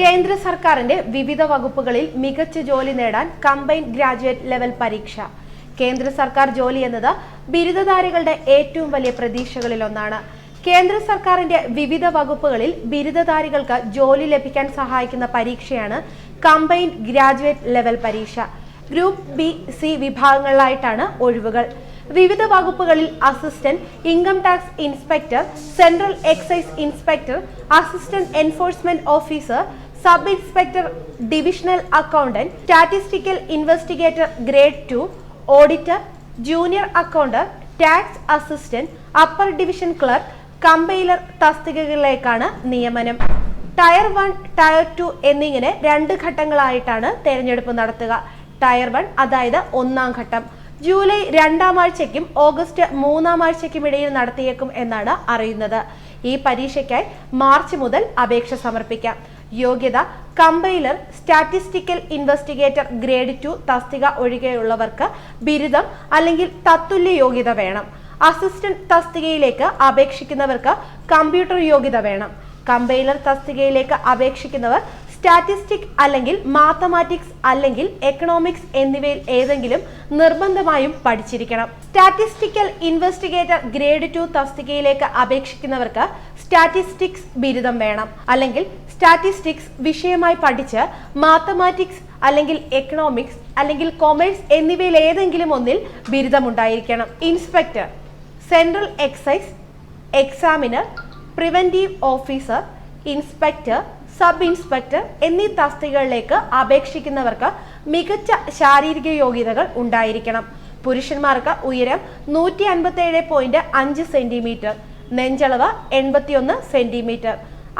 കേന്ദ്ര സർക്കാരിന്റെ വിവിധ വകുപ്പുകളിൽ മികച്ച ജോലി നേടാൻ കമ്പൈൻ ഗ്രാജുവേറ്റ് ലെവൽ പരീക്ഷ. കേന്ദ്ര സർക്കാർ ജോലി എന്നത് ബിരുദധാരികളുടെ ഏറ്റവും വലിയ പ്രതീക്ഷകളിലൊന്നാണ് കേന്ദ്ര സർക്കാരിന്റെ വിവിധ വകുപ്പുകളിൽ ബിരുദധാരികൾക്ക് ജോലി ലഭിക്കാൻ സഹായിക്കുന്ന പരീക്ഷയാണ് കമ്പൈൻ ഗ്രാജുവേറ്റ് ലെവൽ പരീക്ഷ. ഗ്രൂപ്പ് ബി സി വിഭാഗങ്ങളിലായിട്ടാണ് ഒഴിവുകൾ. വിവിധ വകുപ്പുകളിൽ assistant income tax inspector central excise inspector assistant enforcement officer sub inspector divisional accountant statistical investigator grade two auditor junior accountant tax assistant upper division clerk compiler തസ്തികകളിലേക്കാണ് നിയമനം. Tier one tier to എന്നിങ്ങനെ രണ്ട് ഘട്ടങ്ങളായിട്ടാണ് തെരഞ്ഞെടുപ്പ് നടത്തുക. Tier one അതായത് ഒന്നാം ഘട്ടം. July രണ്ടാം ആഴ്ചയ്ക്കും August മൂന്നാം ആഴ്ചയ്ക്കും ഇടയിൽ നടത്തിയേക്കും എന്നാണ് അറിയുന്നത്. ഈ പരീക്ഷയ്ക്കായി മാർച്ച് മുതൽ അപേക്ഷ സമർപ്പിക്കാം. യോഗ്യത compiler statistical investigator grade two തസ്തിക ഒഴികെയുള്ളവർക്ക് ബിരുദം അല്ലെങ്കിൽ തത്തുല്യ യോഗ്യത വേണം. അസിസ്റ്റന്റ് തസ്തികയിലേക്ക് അപേക്ഷിക്കുന്നവർക്ക് കമ്പ്യൂട്ടർ യോഗ്യത വേണം. കമ്പൈലർ തസ്തികയിലേക്ക് അപേക്ഷിക്കുന്നവർ സ്റ്റാറ്റിസ്റ്റിക് അല്ലെങ്കിൽ മാത്തമാറ്റിക്സ് അല്ലെങ്കിൽ എക്കണോമിക്സ് എന്നിവയിൽ ഏതെങ്കിലും നിർബന്ധമായും പഠിച്ചിരിക്കണം. സ്റ്റാറ്റിസ്റ്റിക്കൽ ഇൻവെസ്റ്റിഗേറ്റർ ഗ്രേഡ് ടു തസ്തികയിലേക്ക് അപേക്ഷിക്കുന്നവർക്ക് സ്റ്റാറ്റിസ്റ്റിക്സ് ബിരുദം വേണം. അല്ലെങ്കിൽ സ്റ്റാറ്റിസ്റ്റിക്സ് വിഷയമായി പഠിച്ച് മാത്തമാറ്റിക്സ് അല്ലെങ്കിൽ എക്കണോമിക്സ് അല്ലെങ്കിൽ കൊമേഴ്സ് എന്നിവയിൽ ഏതെങ്കിലും ഒന്നിൽ ബിരുദമുണ്ടായിരിക്കണം. Inspector central excise examiner preventive officer inspector sub inspector എന്നീ തസ്തികകളിലേക്ക് അപേക്ഷിക്കുന്നവർക്ക് മികച്ച ശാരീരിക യോഗ്യതകൾ ഉണ്ടായിരിക്കണം. പുരുഷന്മാർക്ക് ഉയരം നൂറ്റി അൻപത്തി ഏഴ് പോയിന്റ് അഞ്ച് സെന്റിമീറ്റർ നെഞ്ചളവ് എൺപത്തിയൊന്ന് സെന്റിമീറ്റർ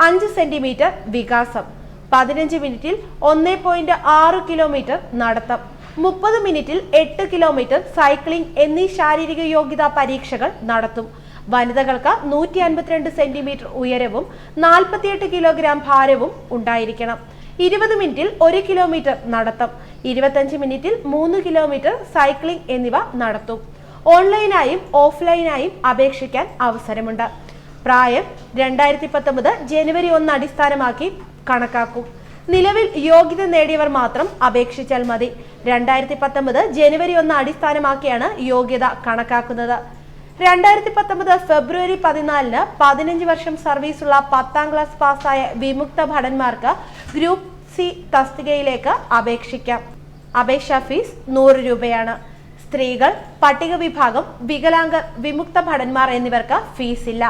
അഞ്ച് സെന്റിമീറ്റർ വികാസം. പതിനഞ്ച് മിനിറ്റിൽ ഒന്ന് പോയിന്റ് ആറ് കിലോമീറ്റർ നടത്തം. മുപ്പത് മിനിറ്റിൽ എട്ട് കിലോമീറ്റർ സൈക്ലിംഗ് എന്നീ ശാരീരിക യോഗ്യതാ പരീക്ഷകൾ നടത്തും. വനിതകൾക്ക് നൂറ്റി അൻപത്തിരണ്ട് സെന്റിമീറ്റർ ഉയരവും നാൽപ്പത്തിയെട്ട് കിലോഗ്രാം ഭാരവും ഉണ്ടായിരിക്കണം. ഇരുപത് മിനിറ്റിൽ ഒരു കിലോമീറ്റർ നടത്തം. ഇരുപത്തഞ്ച് മിനിറ്റിൽ മൂന്ന് കിലോമീറ്റർ സൈക്ലിംഗ് എന്നിവ നടത്തും. ഓൺലൈനായും ഓഫ്ലൈനായും അപേക്ഷിക്കാൻ അവസരമുണ്ട്. പ്രായം രണ്ടായിരത്തി പത്തൊമ്പത് ജനുവരി ഒന്ന് അടിസ്ഥാനമാക്കി കണക്കാക്കും. നിലവിൽ യോഗ്യത നേടിയവർ മാത്രം അപേക്ഷിച്ചാൽ മതി. രണ്ടായിരത്തി പത്തൊമ്പത് ജനുവരി ഒന്ന് അടിസ്ഥാനമാക്കിയാണ് യോഗ്യത കണക്കാക്കുന്നത്. രണ്ടായിരത്തി പത്തൊമ്പത് ഫെബ്രുവരി പതിനാലിന് പതിനഞ്ച് വർഷം സർവീസുള്ള പത്താം ക്ലാസ് പാസ്സായ വിമുക്ത ഭടന്മാർക്ക് ഗ്രൂപ്പ് സി തസ്തികയിലേക്ക് അപേക്ഷിക്കാം. അപേക്ഷാ ഫീസ് നൂറ് രൂപയാണ്. സ്ത്രീകൾ പട്ടിക വിഭാഗം വികലാംഗർ വിമുക്ത ഭടന്മാർ എന്നിവർക്ക് ഫീസ് ഇല്ല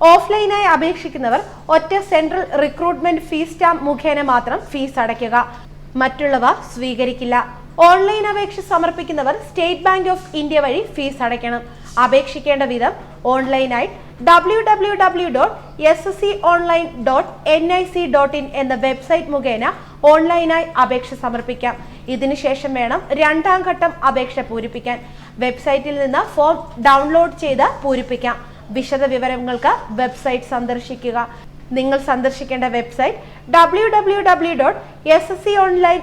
ഓഫ്ലൈനായി അപേക്ഷിക്കുന്നവർ ഒറ്റ സെൻട്രൽ റിക്രൂട്ട്മെന്റ് ഫീസ് സ്റ്റാമ്പ് മുഖേന മാത്രം ഫീസ് അടയ്ക്കുക. മറ്റുള്ളവ സ്വീകരിക്കില്ല. ഓൺലൈൻ അപേക്ഷ സമർപ്പിക്കുന്നവർ സ്റ്റേറ്റ് ബാങ്ക് ഓഫ് ഇന്ത്യ വഴി ഫീസ് അടയ്ക്കണം. അപേക്ഷിക്കേണ്ട വിധം ഓൺലൈനായി W W W dot S S C online dot N I C dot in എന്ന വെബ്സൈറ്റ് മുഖേന ഓൺലൈനായി അപേക്ഷ സമർപ്പിക്കാം. ഇതിനുശേഷം വേണം രണ്ടാം ഘട്ടം അപേക്ഷ പൂരിപ്പിക്കാൻ. വെബ്സൈറ്റിൽ നിന്ന് ഫോം ഡൗൺലോഡ് ചെയ്ത് പൂരിപ്പിക്കാം. വിശദ വിവരങ്ങൾക്ക് വെബ്സൈറ്റ് സന്ദർശിക്കുക. നിങ്ങൾ സന്ദർശിക്കേണ്ട website W W W dot S S C online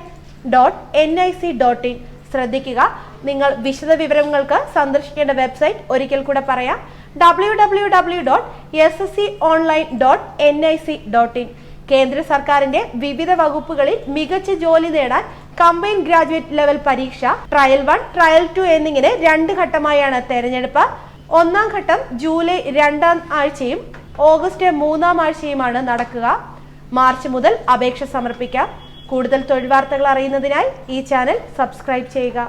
dot N I C dot in ശ്രദ്ധിക്കുക. നിങ്ങൾ വിശദ വിവരങ്ങൾക്ക് സന്ദർശിക്കേണ്ട വെബ്സൈറ്റ് ഒരിക്കൽ കൂടെ പറയാം. ഡബ്ല്യു W W dot S S C online dot N I C dot in കേന്ദ്ര സർക്കാരിന്റെ വിവിധ വകുപ്പുകളിൽ മികച്ച ജോലി നേടാൻ കമ്പൈൻ ഗ്രാജുവേറ്റ് ലെവൽ പരീക്ഷ ട്രയൽ വൺ ട്രയൽ ടു എന്നിങ്ങനെ രണ്ട് ഘട്ടമായാണ് തെരഞ്ഞെടുപ്പ്. ഒന്നാം ഘട്ടം ജൂലൈ രണ്ടാം ആഴ്ചയും ഓഗസ്റ്റ് മൂന്നാം ആഴ്ചയുമാണ് നടക്കുക. മാർച്ച് മുതൽ അപേക്ഷ സമർപ്പിക്കാം. കൂടുതൽ തൊഴിൽ വാർത്തകൾ അറിയുന്നതിനായി ഈ ചാനൽ സബ്സ്ക്രൈബ് ചെയ്യുക.